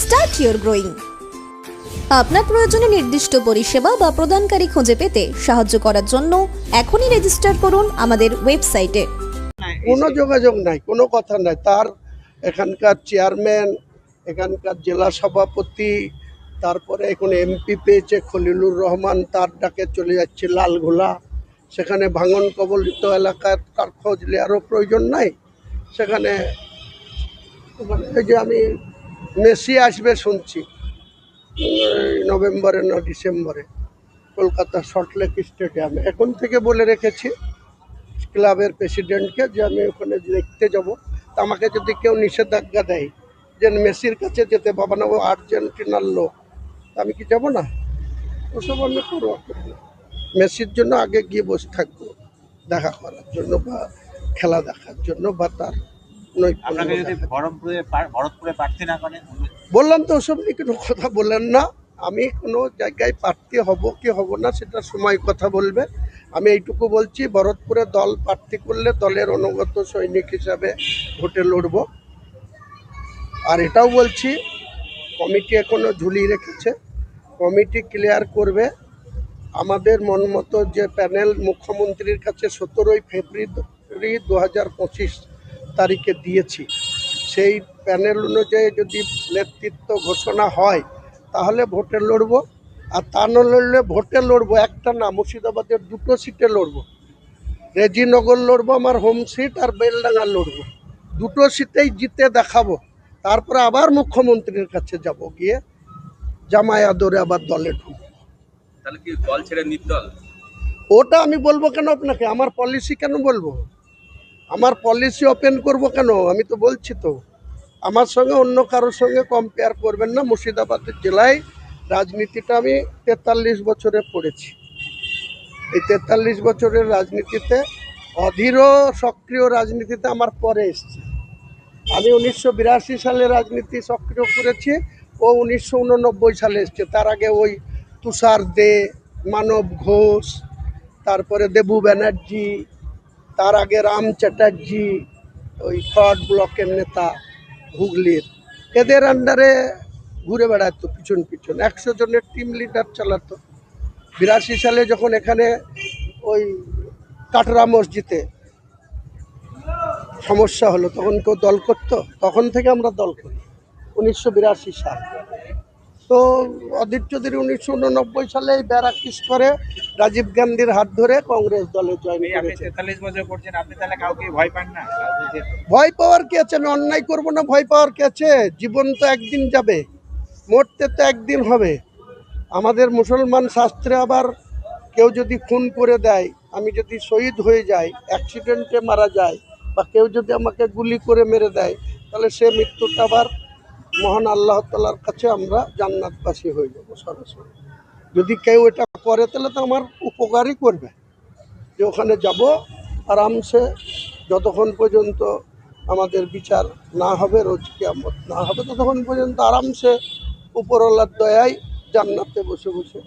start your growing আপনার প্রয়োজনে নির্দিষ্ট পরিষেবা বা প্রদানকারী খুঁজে পেতে সাহায্য করার জন্য এখনই রেজিস্টার করুন আমাদের ওয়েবসাইটে কোনো যোগাযোগ নাই, কোনো কথা নাই। তার এখানকার চেয়ারম্যান এখানকার জেলা সভাপতি, তারপরে এখন এমপি পেয়েছে খলিলুর রহমান, তার ডাকে চলে যাচ্ছে লালঘোলা। সেখানে ভাঙন কবলিত এলাকার তার খোঁজ নেওয়ারও প্রয়োজন নাই। সেখানে মানে এই যে আমি মেসি আসবে শুনছি। নভেম্বরে না ডিসেম্বরে, কলকাতা সল্টলেক স্টেডিয়ামে। এখন থেকে বলে রেখেছি ক্লাবের প্রেসিডেন্টকে যে আমি ওখানে দেখতে যাব। তা আমাকে যদি কেউ নিষেধাজ্ঞা দেয় যে মেসির কাছে যেতে পাবো না, ও আর্জেন্টিনার লোক আমি কি যাব না? ওসব আমি করব মেসির জন্য আগে গিয়ে বসে থাকব, দেখা করার জন্য বা খেলা দেখার জন্য বা তার আপনাকে যদি বহরমপুরে ভরতপুরে প্রার্থী না করেন বললাম তো ওসব নিয়ে কোনো কথা বলেন না। আমি কোনো জায়গায় প্রার্থী হব কি হব না সেটা সময় কথা বলবে। আমি এইটুকু বলছি ভরতপুরে দল প্রার্থী করলে দলের অনুগত সৈনিক হিসাবে ভোটে লড়ব। আর এটাও বলছি কমিটি এখনও ঝুলিয়ে রেখেছে। কমিটি ক্লিয়ার করবে। আমাদের মন মতো যে প্যানেল মুখ্যমন্ত্রীর কাছে সতেরোই ফেব্রুয়ারি দু হাজার পঁচিশ তারিখে দিয়েছি। সেই প্যানেল অনুযায়ী যদি নেতৃত্ব ঘোষণা হয় তাহলে ভোটে লড়বো। আর তা না লড়লে ভোটে লড়বো একটা না মুর্শিদাবাদের দুটো সিটে লড়বো। রেজিনগর লড়বো আমার হোম সিট আর বেলডাঙ্গা লড়বো। দুটো সিটেই জিতে দেখাবো। তারপরে আবার মুখ্যমন্ত্রীর কাছে যাব গিয়ে জামাই আদরে আবার দলে ঢুকবো। তাহলে কি দল ছেড়ে নির্দল? ওটা আমি বলব কেন আপনাকে? আমার পলিসি কেন বলব? আমার পলিসি ওপেন করব কেন? আমি তো বলছি তো। আমার সঙ্গে অন্য কারোর সঙ্গে কম্পেয়ার করবেন না। মুর্শিদাবাদের জেলায় রাজনীতিটা আমি তেতাল্লিশ বছরে পড়েছি। এই তেতাল্লিশ বছরের রাজনীতিতে অধীর সক্রিয় রাজনীতিতে আমার পরে এসছে। আমি উনিশশো বিরাশি সালে রাজনীতি সক্রিয় করেছি ও উনিশশো উননব্বই সালে এসছে। তার আগে ওই তুষার দে, মানব ঘোষ, তারপরে দেবু ব্যানার্জি তার আগে রাম চ্যাটার্জি, ওই থার্ড ব্লকের নেতা হুগলির, এদের আন্ডারে ঘুরে বেড়াতো, পিছন পিছন। একশো জনের টিম লিডার চালাতো। বিরাশি সালে যখন এখানে ওই কাটরা মসজিদে সমস্যা হলো, তখন কেউ দল করতো? তখন থেকে আমরা দল করি। উনিশশো বিরাশি সাল। তো অধীর চৌধুরী উনিশশো উননব্বই সালে এই ব্যারাকিস করে রাজীব গান্ধীর হাত ধরে কংগ্রেস দলে জয়েন করেছে? ভয় পাওয়ার কি আছে? আমি অন্যায় করব না ভয় পাওয়ার কি আছে? জীবন তো একদিন যাবে মরতে তো একদিন হবে। আমাদের মুসলমান শাস্ত্রে আবার কেউ যদি খুন করে দেয় আমি যদি শহীদ হয়ে যাই অ্যাক্সিডেন্টে মারা যায় বা কেউ যদি আমাকে গুলি করে মেরে দেয় তাহলে সে মৃত্যুটা আবার মহান আল্লাহ তালার কাছে আমরা জান্নাতবাসী হয়ে যাব সরাসরি। যদি কেউ এটা করে, তাহলে তো আমার উপকারই করবে। যে ওখানে যাব, আরামসে যতক্ষণ পর্যন্ত আমাদের বিচার না হবে, রোজ কিয়ামত না হবে, ততক্ষণ পর্যন্ত আরামসে উপরওয়ালার দয়ায় জান্নাতে বসে বসে